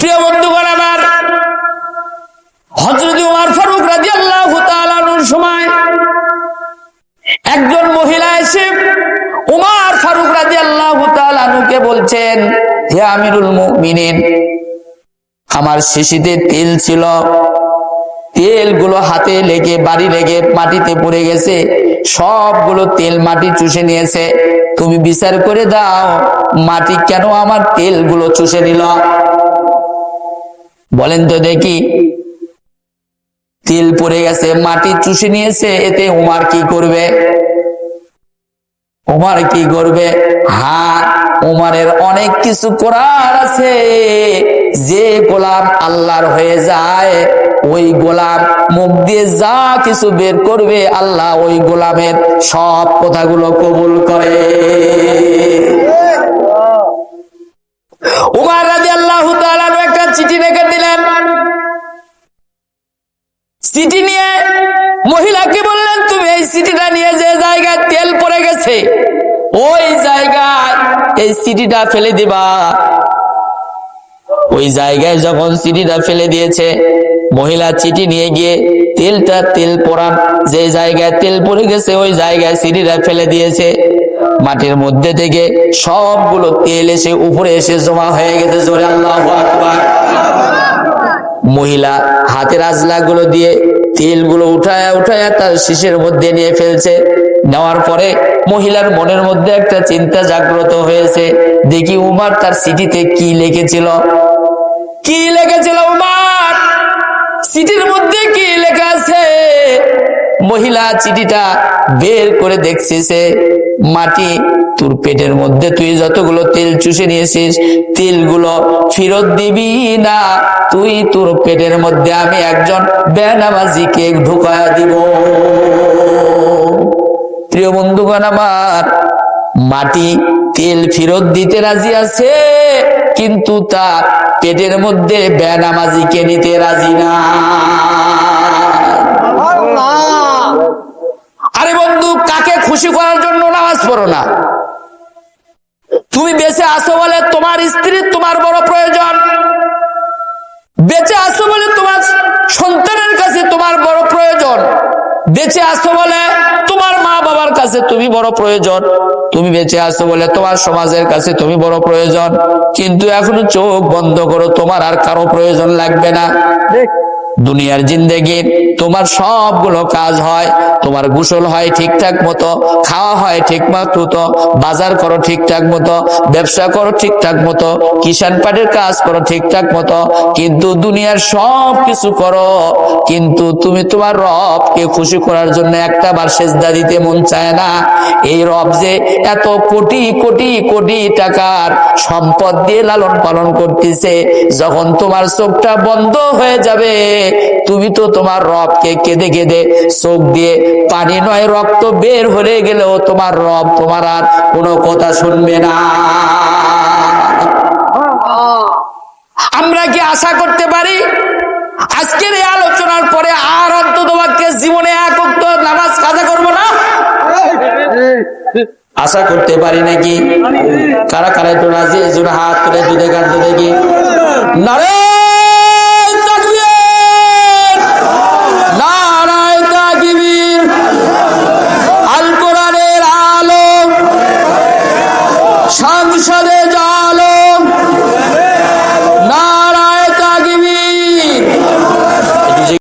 প্রিয় বন্ধুগণ আমার হজরত উমার ফারুক রাজি আল্লাহ সময় একজন মহিলা এসে উমার ফারুক রাজি আল্লাহ বলছেন, হে আমিরুল আমার শিশিতে তেল ছিল। তেলগুলো হাতে লেগে, বাড়ি লেগে, মাটিতে পড়ে গেছে। সবগুলো তেল মাটি চুষে নিয়েছে। তুমি বিচার করে দাও, মাটি কেন আমার তেলগুলো চুষে নিল? বলেন তো দেখি। তেল পড়ে গেছে, মাটি চুষে নিয়েছে, এতে উমার কি করবে? উমার কি করবে? হা উমারের অনেক কিছু করার আছে। যে গোলাম আল্লাহর হয়ে যায়, ওই গোলাম মুখ দিয়ে যা কিছু বের করবে, আল্লাহ ওই গোলামের সব কথাগুলো কবুল করে। এই চিঠিটা ফেলে দিবা। ওই জায়গায় যখন চিঠিটা ফেলে দিয়েছে, মহিলা চিঠি নিয়ে গিয়ে তেলটা তেল পড়ান যে জায়গায় তেল পড়ে গেছে, ওই জায়গায় চিঠিটা ফেলে দিয়েছে। মাটির মধ্যে থেকে সবগুলো তেল এসে উপরে এসে জমা হয়ে গেছে, জোরে আল্লাহ মহিলা হাতের আজলা গুলো দিয়ে তেলগুলো উঠায় উঠায় তার শিশের মধ্যে নিয়ে ফেলছে। নেওয়ার পরে মহিলার মনের মধ্যে একটা চিন্তা জাগ্রত হয়েছে। দেখি উমার তার সিটিতে কি লেগেছিল। কি লিখেছিল মহিলা চিঠিটা বের করে দেখছিস মাটি তোর পেটের মধ্যে। তুই যতগুলো তেল চুষে নিয়েছিস, তেলগুলো ফেরত দিবি না। তুই তোর পেটের মধ্যে আমি একজন বেনামাজিকে ঢুকায়া দিব। প্রিয় বন্ধুগণ আমার, মাটি, তেল ফেরত দিতে রাজি আছে, কিন্তু তার পেটের মধ্যে বেনামাজিকে নিতে রাজি না আরে বন্ধু কাকে খুশি করার জন্য পড়ো না। তুমি বেঁচে আসো বলে তোমার স্ত্রী তোমার বড় প্রয়োজন। বেঁচে আসো বলে তোমার সন্তানের কাছে তোমার বড় প্রয়োজন। বেঁচে আসো বলে তোমার মা বাবার কাছে তুমি বড় প্রয়োজন। তুমি বেঁচে আসো বলে তোমার সমাজের কাছে তুমি বড় প্রয়োজন। কিন্তু এখনও চোখ বন্ধ করো, তোমার আর কারও প্রয়োজন লাগবে না। দুনিয়ার জিন্দেগি, তোমার সবগুলো কাজ হয়, তোমার গোসল হয় ঠিকঠাক মতো, খাওয়া হয় ঠিক মতো বাজার করো ঠিকঠাক মতো, ব্যবসা করো ঠিকঠাক মতো কিষান পাটের কাজ করো ঠিকঠাক মতো, কিন্তু দুনিয়ার সব কিছু করো, কিন্তু তুমি তোমার রবকে খুশি করার জন্য একটা বার সেজদা দিতে মন চায় না। এই রব যে এত কোটি কোটি কোটি টাকার সম্পদ দিয়ে লালন পালন করতেছে, যখন তোমার চোখটা বন্ধ হয়ে যাবে তুমি তো তোমার রবকে কেঁদে কেঁদে চোখ দিয়ে পানি নয়, রক্ত বের হয়ে গেলেও তোমার রব তোমার আর কোনো কথা শুনবে না। আমরা কি আশা করতে পারি? আজকের এই আলোচনার পরে আর অন্তত জীবনে এক উক্ত নামাজ কাজা করব না? আশা করতে পারি নাকি? কারা কারা একটু রাজি? হাত তুলে দুধে গান দেখি সংসারে যা।